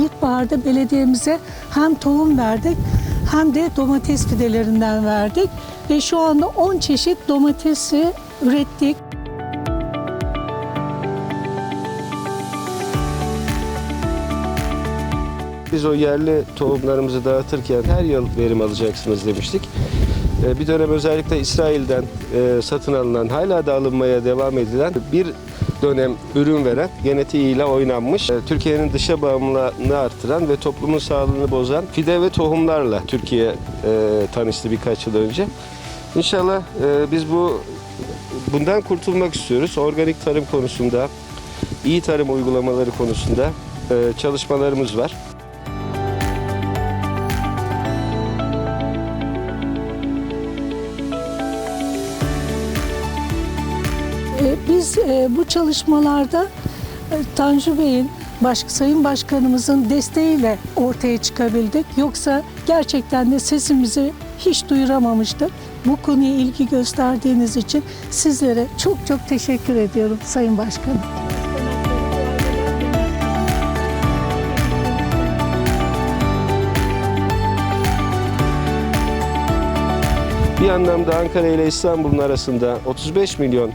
ilkbaharda belediyemize hem tohum verdik hem de domates fidelerinden verdik. Ve şu anda 10 çeşit domatesi ürettik. Biz o yerli tohumlarımızı dağıtırken her yıl verim alacaksınız demiştik. Ee, Bir dönem özellikle İsrail'den e, satın alınan, hala da alınmaya devam edilen bir dönem ürün veren, genetiğiyle oynanmış, e, Türkiye'nin dışa bağımlılığını artıran ve toplumun sağlığını bozan fide ve tohumlarla Türkiye e, tanıştı birkaç yıl önce. İnşallah e, biz bu bundan kurtulmak istiyoruz. Organik tarım konusunda, iyi tarım uygulamaları konusunda e, çalışmalarımız var. Biz e, bu çalışmalarda e, Tanju Bey'in, baş, Sayın Başkanımızın desteğiyle ortaya çıkabildik. Yoksa gerçekten de sesimizi hiç duyuramamıştık. Bu konuya ilgi gösterdiğiniz için sizlere çok çok teşekkür ediyorum Sayın Başkanım. Bir anlamda Ankara ile İstanbul'un arasında 35 milyon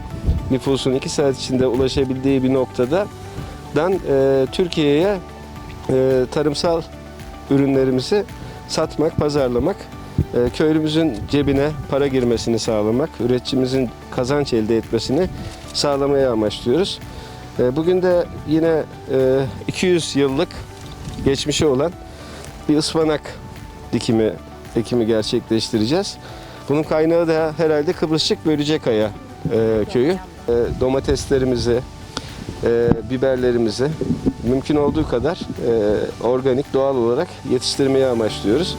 nüfusun 2 saat içinde ulaşabildiği bir noktada dan e, Türkiye'ye e, tarımsal ürünlerimizi satmak, pazarlamak, e, köylümüzün cebine para girmesini sağlamak, üreticimizin kazanç elde etmesini sağlamaya amaçlıyoruz. E, bugün de yine e, 200 yıllık geçmişi olan bir ıspanak dikimi ekimi gerçekleştireceğiz. Bunun kaynağı da herhalde Kıbrısçık Börücekaya e, köyü. E, domateslerimizi, e, biberlerimizi mümkün olduğu kadar e, organik, doğal olarak yetiştirmeye amaçlıyoruz.